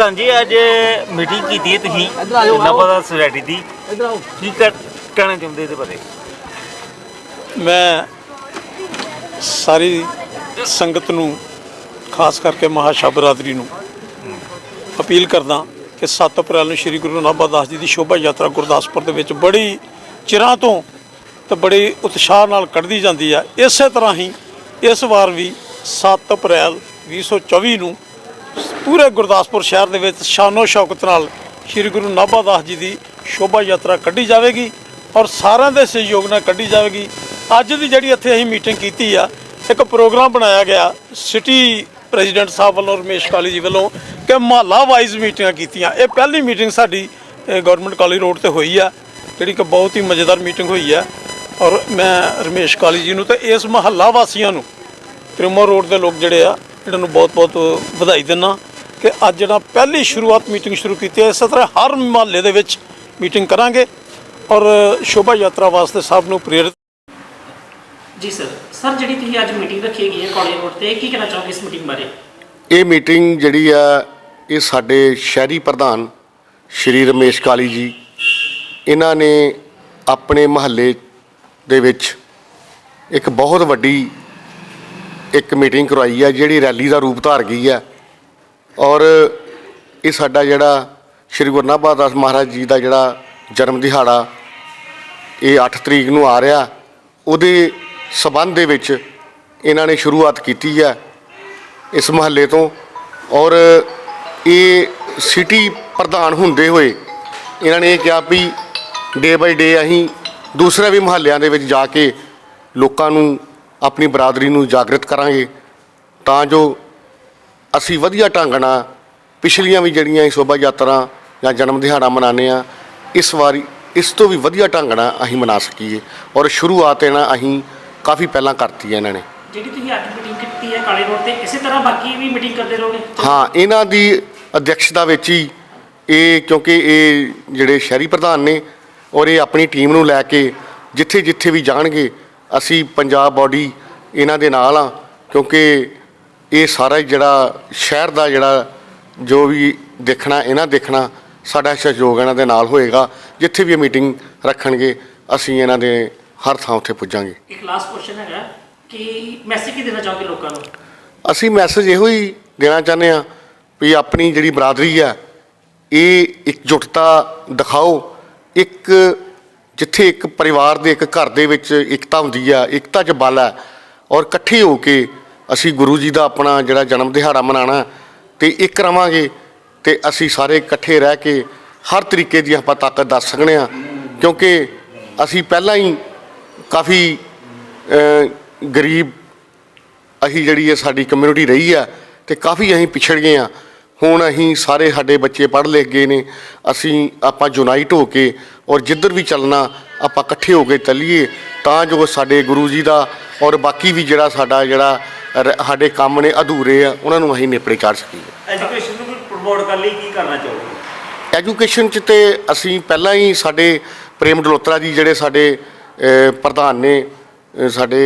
ਹਾਂਜੀ ਅੱਜ ਮੀਟਿੰਗ ਕੀਤੀ ਹੈ ਤੁਸੀਂ ਨਵਾਦਾ ਸੁਸਾਇਟੀ ਦੀ। ਕੀ ਕਹਿਣਾ ਚਾਹੁੰਦੇ ਇਹਦੇ ਬਾਰੇ? ਮੈਂ ਸਾਰੀ ਸੰਗਤ ਨੂੰ ਖਾਸ ਕਰਕੇ ਮਹਾਸ਼ਾ ਬਰਾਦਰੀ ਨੂੰ ਅਪੀਲ ਕਰਦਾ ਕਿ 7 ਅਪ੍ਰੈਲ ਨੂੰ ਸ੍ਰੀ ਗੁਰੂ ਨਾਨਕ ਦਾਸ ਜੀ ਦੀ ਸ਼ੋਭਾ ਯਾਤਰਾ ਗੁਰਦਾਸਪੁਰ ਦੇ ਵਿੱਚ ਬੜੀ ਚਿਰਾਂ ਤੋਂ ਤੇ ਬੜੀ ਉਤਸ਼ਾਹ ਨਾਲ ਕੱਢਦੀ ਜਾਂਦੀ ਹੈ ਇਸੇ ਤਰ੍ਹਾਂ ਹੀ ਇਸ ਵਾਰ ਵੀ 7 ਅਪ੍ਰੈਲ 2024 ਨੂੰ ਪੂਰੇ ਗੁਰਦਾਸਪੁਰ ਸ਼ਹਿਰ ਦੇ ਵਿੱਚ ਸ਼ਾਨੋ ਸ਼ੌਕਤ ਨਾਲ ਸ੍ਰੀ ਗੁਰੂ ਨਾਭਾ ਦਾਸ ਜੀ ਦੀ ਸ਼ੋਭਾ ਯਾਤਰਾ ਕੱਢੀ ਜਾਵੇਗੀ ਔਰ ਸਾਰਿਆਂ ਦੇ ਸਹਿਯੋਗ ਨਾਲ ਕੱਢੀ ਜਾਵੇਗੀ। ਅੱਜ ਦੀ ਜਿਹੜੀ ਇੱਥੇ ਅਸੀਂ ਮੀਟਿੰਗ ਕੀਤੀ ਆ, ਇੱਕ ਪ੍ਰੋਗਰਾਮ ਬਣਾਇਆ ਗਿਆ ਸਿਟੀ ਪ੍ਰੈਜ਼ੀਡੈਂਟ ਸਾਹਿਬ ਵੱਲੋਂ ਰਮੇਸ਼ ਕਾਲੀ ਜੀ ਵੱਲੋਂ ਕਿ ਮਹੱਲਾ ਵਾਈਜ਼ ਮੀਟਿੰਗਾਂ ਕੀਤੀਆਂ। ਇਹ ਪਹਿਲੀ ਮੀਟਿੰਗ ਸਾਡੀ ਗਵਰਨਮੈਂਟ ਕਾਲਜ ਰੋਡ ਤੇ ਹੋਈ ਆ, ਜਿਹੜੀ ਕਿ ਬਹੁਤ ਹੀ ਮਜ਼ੇਦਾਰ ਮੀਟਿੰਗ ਹੋਈ ਆ। ਔਰ ਮੈਂ ਰਮੇਸ਼ ਕਾਲੀ ਜੀ ਨੂੰ ਤੇ ਇਸ ਮਹੱਲਾ ਵਾਸੀਆਂ ਨੂੰ ਤ੍ਰਿਮੋ ਰੋਡ ਦੇ ਲੋਕ ਜਿਹੜੇ ਆ ਇਹਨਾਂ ਨੂੰ ਬਹੁਤ-ਬਹੁਤ ਵਧਾਈ ਦਿੰਦਾ ਕਿ ਅੱਜ ਜਿਹੜਾ ਪਹਿਲੀ ਸ਼ੁਰੂਆਤ ਮੀਟਿੰਗ ਸ਼ੁਰੂ ਕੀਤੀ ਹੈ ਇਸੇ ਤਰ੍ਹਾਂ ਹਰ ਮਹੱਲੇ ਦੇ ਵਿੱਚ ਮੀਟਿੰਗ ਕਰਾਂਗੇ ਔਰ ਸ਼ੋਭਾ ਯਾਤਰਾ ਵਾਸਤੇ ਸਭ ਨੂੰ ਪ੍ਰੇਰਿਤ ਜੀ ਸਰ ਸਰ ਜਿਹੜੀ ਤੁਸੀਂ ਅੱਜ ਮੀਟਿੰਗ ਰੱਖੀ ਗਈ ਹੈ ਕਾਲਜ ਰੋਡ ਤੇ ਕੀ ਕਹਿਣਾ ਚਾਹੋਗੇ ਇਸ ਮੀਟਿੰਗ ਬਾਰੇ? ਇਹ ਮੀਟਿੰਗ ਜਿਹੜੀ ਆ ਇਹ ਸਾਡੇ ਸ਼ਹਿਰੀ ਪ੍ਰਧਾਨ ਸ਼੍ਰੀ ਰਮੇਸ਼ ਕਾਲੀ ਜੀ ਇਹਨਾਂ ਨੇ ਆਪਣੇ ਮਹੱਲੇ ਦੇ ਵਿੱਚ ਇੱਕ ਬਹੁਤ ਵੱਡੀ ਇੱਕ ਮੀਟਿੰਗ ਕਰਵਾਈ ਹੈ ਜਿਹੜੀ ਰੈਲੀ ਦਾ ਰੂਪ ਧਾਰ ਗਈ ਹੈ ਔਰ ਇਹ ਸਾਡਾ ਜਿਹੜਾ ਸ਼੍ਰੀ ਗੁਰੂ ਨਾਨਕ ਦਾਸ ਮਹਾਰਾਜ ਜੀ ਦਾ ਜਿਹੜਾ ਜਨਮ ਦਿਹਾੜਾ, ਇਹ 8 ਤਰੀਕ ਨੂੰ ਆ ਰਿਹਾ। ਉਹਦੇ ਸਬੰਧ ਦੇ ਵਿੱਚ ਇਹਨਾਂ ਨੇ ਸ਼ੁਰੂਆਤ ਕੀਤੀ ਹੈ ਇਸ ਮਹੱਲੇ ਤੋਂ। ਔਰ ਇਹ ਸਿਟੀ ਪ੍ਰਧਾਨ ਹੁੰਦੇ ਹੋਏ ਇਹਨਾਂ ਨੇ ਇਹ ਕਿਹਾ ਵੀ ਡੇ ਬਾਈ ਡੇ ਅਸੀਂ ਦੂਸਰੇ ਵੀ ਮਹੱਲਿਆਂ ਦੇ ਵਿੱਚ ਜਾ ਕੇ ਲੋਕਾਂ ਨੂੰ ਆਪਣੀ ਬਰਾਦਰੀ ਨੂੰ ਜਾਗਰਿਤ ਕਰਾਂਗੇ ਤਾਂ ਜੋ ਅਸੀਂ ਵਧੀਆ ਢੰਗ ਨਾਲ ਪਿਛਲੀਆਂ ਵੀ ਜਿਹੜੀਆਂ ਇਹ ਸ਼ੋਭਾ ਯਾਤਰਾ ਜਾਂ ਜਨਮ ਦਿਹਾੜਾ ਮਨਾਉਂਦੇ ਆ ਇਸ ਵਾਰੀ ਇਸ ਤੋਂ ਵੀ ਵਧੀਆ ਢੰਗ ਨਾਲ ਅਸੀਂ ਮਨਾ ਸਕੀਏ ਔਰ ਸ਼ੁਰੂਆਤ ਇਹਨਾਂ ਅਸੀਂ ਕਾਫੀ ਪਹਿਲਾਂ ਕਰਤੀ ਹੈ ਇਹਨਾਂ ਨੇ। ਜਿਹੜੀ ਤੁਸੀਂ ਅੱਜ ਮੀਟਿੰਗ ਕੀਤੀ ਹੈ ਕਾਲਜ ਰੋਡ ਤੇ ਇਸੇ ਤਰ੍ਹਾਂ ਬਾਕੀ ਵੀ ਮੀਟਿੰਗ ਕਰਦੇ ਰਹੋਗੇ? ਹਾਂ ਇਹਨਾਂ ਦੀ ਅਧਿਕਸ਼ਤਾ ਵਿੱਚ ਹੀ ਇਹ ਕਿਉਂਕਿ ਇਹ ਜਿਹੜੇ ਸ਼ਹਿਰੀ ਪ੍ਰਧਾਨ ਨੇ ਔਰ ਇਹ ਆਪਣੀ ਟੀਮ ਨੂੰ ਲੈ ਕੇ ਜਿੱਥੇ ਜਿੱਥੇ ਵੀ ਜਾਣਗੇ ਅਸੀਂ ਪੰਜਾਬ ਬਾਡੀ ਇਹਨਾਂ ਦੇ ਨਾਲ ਆ ਕਿਉਂਕਿ ਇਹ ਸਾਰਾ ਹੀ ਜਿਹੜਾ ਸ਼ਹਿਰ ਦਾ ਜਿਹੜਾ ਜੋ ਵੀ ਦੇਖਣਾ ਇਹਨਾਂ ਦੇਖਣਾ ਸਾਡਾ ਸਹਿਯੋਗ ਇਹਨਾਂ ਦੇ ਨਾਲ ਹੋਏਗਾ ਜਿੱਥੇ ਵੀ ਇਹ ਮੀਟਿੰਗ ਰੱਖਣਗੇ ਅਸੀਂ ਇਹਨਾਂ ਦੇ ਹਰ ਥਾਂ ਉੱਥੇ ਪੁੱਜਾਂਗੇ। ਇੱਕ ਲਾਸਟ ਕੁਐਸਚਨ ਹੈਗਾ ਕਿ ਮੈਸੇਜ ਕੀ ਦੇਣਾ ਚਾਹੋਗੇ ਲੋਕਾਂ ਨੂੰ? ਅਸੀਂ ਮੈਸੇਜ ਇਹੋ ਹੀ ਦੇਣਾ ਚਾਹੁੰਦੇ ਆ ਵੀ ਆਪਣੀ ਜਿਹੜੀ ਬਰਾਦਰੀ ਆ ਇਹ ਇਕਜੁੱਟਤਾ ਦਿਖਾਓ ਇੱਕ ਜਿੱਥੇ ਇੱਕ ਪਰਿਵਾਰ ਦੇ ਇੱਕ ਘਰ ਦੇ ਵਿੱਚ ਇਕਤਾ ਹੁੰਦੀ ਆ, ਇਕਤਾ 'ਚ ਬਲ ਹੈ ਔਰ ਇਕੱਠੇ ਹੋ ਕੇ ਅਸੀਂ ਗੁਰੂ ਜੀ ਦਾ ਆਪਣਾ ਜਿਹੜਾ ਜਨਮ ਦਿਹਾੜਾ ਮਨਾਣਾ ਤੇ ਇੱਕ ਰਵਾਂਗੇ ਤੇ ਅਸੀਂ ਸਾਰੇ ਇਕੱਠੇ ਰਹਿ ਕੇ ਹਰ ਤਰੀਕੇ ਦੀ ਆਪਾਂ ਤਾਕਤ ਦੱਸ ਸਕਨੇ ਆ। ਕਿਉਂਕਿ ਅਸੀਂ ਪਹਿਲਾਂ ਹੀ ਕਾਫੀ ਗਰੀਬ ਅਸੀਂ ਜਿਹੜੀ ਹੈ ਸਾਡੀ ਕਮਿਊਨਿਟੀ ਰਹੀ ਆ ਤੇ ਕਾਫੀ ਅਸੀਂ ਪਿਛੜ ਗਏ ਆ। ਹੁਣ ਅਸੀਂ ਸਾਰੇ ਸਾਡੇ ਬੱਚੇ ਪੜ੍ਹ ਲਿਖ ਗਏ ਨੇ। ਅਸੀਂ ਆਪਾਂ ਯੂਨਾਈਟ ਹੋ ਕੇ ਔਰ ਜਿੱਧਰ ਵੀ ਚੱਲਣਾ ਆਪਾਂ ਇਕੱਠੇ ਹੋ ਕੇ ਚੱਲੀਏ ਤਾਂ ਜੋ ਸਾਡੇ ਗੁਰੂ ਜੀ ਦਾ ਔਰ ਬਾਕੀ ਵੀ ਜਿਹੜਾ ਸਾਡਾ ਜਿਹੜਾ ਰ- ਸਾਡੇ ਕੰਮ ਨੇ ਅਧੂਰੇ ਆ ਉਹਨਾਂ ਨੂੰ ਅਸੀਂ ਨੇਪਰੇ ਚਾੜ ਸਕੀਏ। ਐਜੂਕੇਸ਼ਨ ਨੂੰ ਪ੍ਰਮੋਟ ਕਰਨ ਲਈ ਕੀ ਕਰਨਾ ਚਾਹੋਗੇ? ਐਜੂਕੇਸ਼ਨ ਚ ਤੇ ਅਸੀਂ ਪਹਿਲਾਂ ਹੀ ਸਾਡੇ ਪ੍ਰੇਮ ਡਲੋਤਰਾ ਜੀ ਜਿਹੜੇ ਸਾਡੇ ਪ੍ਰਧਾਨ ਨੇ ਸਾਡੇ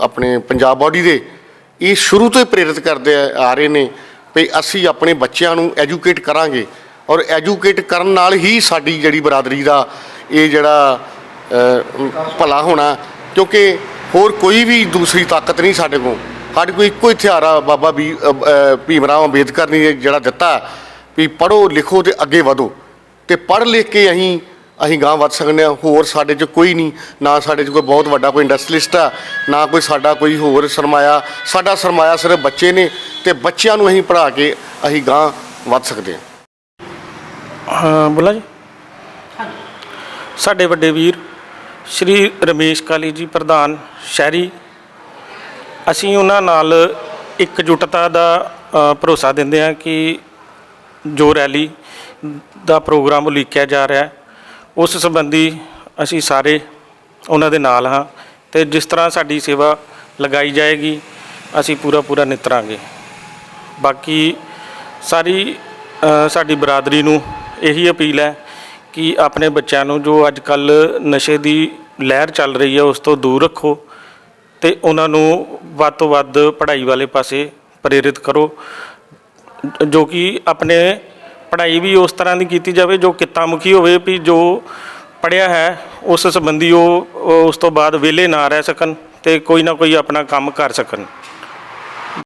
ਆਪਣੇ ਪੰਜਾਬ ਬਾਡੀ ਦੇ ਇਹ ਸ਼ੁਰੂ ਤੋਂ ਹੀ ਪ੍ਰੇਰਿਤ ਕਰਦੇ ਆ ਆ ਰਹੇ ਨੇ ਵੀ ਅਸੀਂ ਆਪਣੇ ਬੱਚਿਆਂ ਨੂੰ ਐਜੂਕੇਟ ਕਰਾਂਗੇ। ਔਰ ਐਜੂਕੇਟ ਕਰਨ ਨਾਲ ਹੀ ਸਾਡੀ ਜਿਹੜੀ ਬਰਾਦਰੀ ਦਾ ਇਹ ਜਿਹੜਾ ਭਲਾ ਹੋਣਾ ਕਿਉਂਕਿ ਹੋਰ ਕੋਈ ਵੀ ਦੂਸਰੀ ਤਾਕਤ ਨਹੀਂ ਸਾਡੇ ਕੋਲ। ਸਾਡੇ ਕੋਲ ਇੱਕੋ ਹੀ ਹਥਿਆਰ ਆ ਬਾਬਾ ਵੀ ਅ, ਭੀਮ ਰਾਓ ਅੰਬੇਦਕਰ ਨੇ ਜਿਹੜਾ ਦਿੱਤਾ ਵੀ ਪੜੋ ਲਿਖੋ ਤੇ ਅੱਗੇ ਵਧੋ। ਤੇ ਪੜ੍ਹ ਲਿਖ ਕੇ ਅਸੀਂ ਅਸੀਂ ਗਾਂ ਵੱਧ ਸਕਦੇ ਹਾਂ ਹੋਰ ਸਾਡੇ 'ਚ ਕੋਈ ਨਹੀਂ ਨਾ ਸਾਡੇ 'ਚ ਕੋਈ ਬਹੁਤ ਵੱਡਾ ਕੋਈ ਇੰਡਸਟਰੀਲਿਸਟ ਆ ਨਾ ਕੋਈ ਸਾਡਾ ਕੋਈ ਹੋਰ ਸਰਮਾਇਆ। ਸਾਡਾ ਸਰਮਾਇਆ ਸਿਰਫ ਬੱਚੇ ਨੇ ਤੇ ਬੱਚਿਆਂ ਨੂੰ ਅਸੀਂ ਪੜ੍ਹਾ ਕੇ ਅਸੀਂ ਗਾਂ ਵੱਧ ਸਕਦੇ ਹਾਂ ਹਾਂ ਬੋਲਾਂ ਜੀ। ਸਾਡੇ ਵੱਡੇ ਵੀਰ ਸ਼੍ਰੀ ਰਮੇਸ਼ ਕਾਲੀ ਜੀ ਪ੍ਰਧਾਨ ਸ਼ਹਿਰੀ। ਅਸੀਂ ਉਹਨਾਂ ਨਾਲ ਇਕਜੁੱਟਤਾ ਦਾ ਭਰੋਸਾ ਦਿੰਦੇ ਹਾਂ ਕਿ ਜੋ ਰੈਲੀ ਦਾ ਪ੍ਰੋਗਰਾਮ ਉਲੀਕਿਆ ਜਾ ਰਿਹਾ ਹੈ ਉਸ ਸੰਬੰਧੀ ਅਸੀਂ ਸਾਰੇ ਉਹਨਾਂ ਦੇ ਨਾਲ ਹਾਂ ਤੇ ਜਿਸ ਤਰ੍ਹਾਂ ਸਾਡੀ ਸੇਵਾ ਲਗਾਈ ਜਾਏਗੀ ਅਸੀਂ ਪੂਰਾ ਪੂਰਾ ਨਿਤਰਾਂਗੇ। ਬਾਕੀ ਸਾਰੀ ਸਾਡੀ ਬਰਾਦਰੀ ਨੂੰ ਇਹੀ ਅਪੀਲ ਹੈ ਕਿ ਆਪਣੇ ਬੱਚਿਆਂ ਨੂੰ ਜੋ ਅੱਜ ਕੱਲ ਨਸ਼ੇ ਦੀ ਲਹਿਰ ਚੱਲ ਰਹੀ ਹੈ, ਉਸ ਤੋਂ ਦੂਰ ਰੱਖੋ ਤੇ ਉਹਨਾਂ ਨੂੰ ਵੱਧ ਤੋਂ ਵੱਧ ਪੜ੍ਹਾਈ ਵਾਲੇ ਪਾਸੇ ਪ੍ਰੇਰਿਤ ਕਰੋ। ਜੋ ਕਿ ਆਪਣੇ ਪੜ੍ਹਾਈ ਵੀ ਉਸ ਤਰ੍ਹਾਂ ਦੀ ਕੀਤੀ ਜਾਵੇ ਜੋ ਕਿੱਤਾ ਮੁਖੀ ਹੋਵੇ ਵੀ ਜੋ ਪੜ੍ਹਿਆ ਹੈ, ਉਸ ਸੰਬੰਧੀ ਉਹ ਉਸ ਤੋਂ ਬਾਅਦ ਵਿਹਲੇ ਨਾ ਰਹਿ ਸਕਣ ਤੇ ਕੋਈ ਨਾ ਕੋਈ ਆਪਣਾ ਕੰਮ ਕਰ ਸਕਣ।